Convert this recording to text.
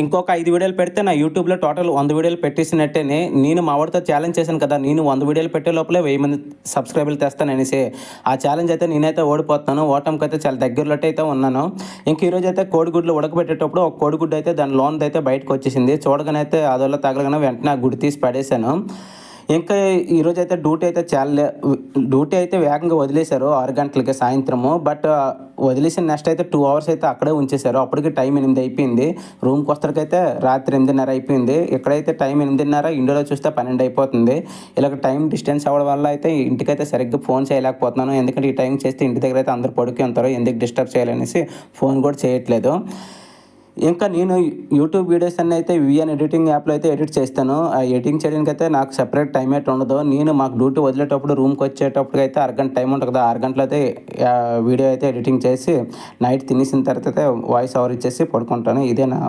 ఇంకొక ఐదు వీడియోలు పెడితే నా యూట్యూబ్లో టోటల్ వంద వీడియోలు పెట్టేసినట్టేనే నేను మా వాడితో ఛాలెంజ్ చేశాను కదా నేను వంద వీడియోలు పెట్టే లోపలే వెయ్యి మంది సబ్స్క్రైబర్లు తెస్తాను అనేసి. ఆ ఛాలెంజ్ అయితే నేనైతే ఓడిపోతున్నాను. ఓటమికి అయితే చాలా దగ్గరలో అయితే ఉన్నాను. ఇంక ఈరోజు అయితే కోడిగుడ్లు ఉడకబెట్టేటప్పుడు ఒక కోడిగుడ్డు అయితే దాని లోన్ అయితే బయటకు వచ్చేసింది. చూడగానే అయితే అదోలో తగలగానే వెంటనే ఆ గుడి తీసి పడేశాను. ఇంకా ఈరోజు అయితే డ్యూటీ అయితే చాలా లే- డ్యూటీ అయితే వేగంగా వదిలేశారు. ఆరు గంటలకి సాయంత్రము. బట్ వదిలేసిన నెక్స్ట్ అయితే టూ అవర్స్ అయితే అక్కడే ఉంచేశారు. అప్పటికి టైం ఎనిమిది అయిపోయింది. రూమ్కి వస్తరికైతే రాత్రి ఎనిమిదిన్నర అయిపోయింది. ఇక్కడైతే టైం ఎనిమిదిన్నర ఇండియాలో చూస్తే పన్నెండు అయిపోతుంది. ఇలాగ టైం డిస్టెన్స్ అవ్వడం వల్ల అయితే ఇంటికైతే సరిగ్గా ఫోన్ చేయలేకపోతున్నాను. ఎందుకంటే ఈ టైం చేస్తే ఇంటి దగ్గర అయితే అందరు పడుకుని ఉంటారు. ఎందుకు డిస్టర్బ్ చేయాలనేసి ఫోన్ కూడా చేయట్లేదు. ఇంకా నేను యూట్యూబ్ వీడియోస్ అన్నీ అయితే విఎన్ ఎడిటింగ్ యాప్లో అయితే ఎడిట్ చేస్తాను. ఆ ఎడిటింగ్ చేయడానికి అయితే నాకు సెపరేట్ టైం అయితే ఉండదు. నేను మాకు డ్యూటీ వదిలేటప్పుడు రూమ్కి వచ్చేటప్పుడు అయితే అరగంట టైం ఉంటుంది కదా. ఆరు గంటలు అయితే వీడియో అయితే ఎడిటింగ్ చేసి నైట్ తినేసిన తర్వాత అయితే వాయిస్ ఓవర్ ఇచ్చేసి పడుకుంటాను. ఇదే నా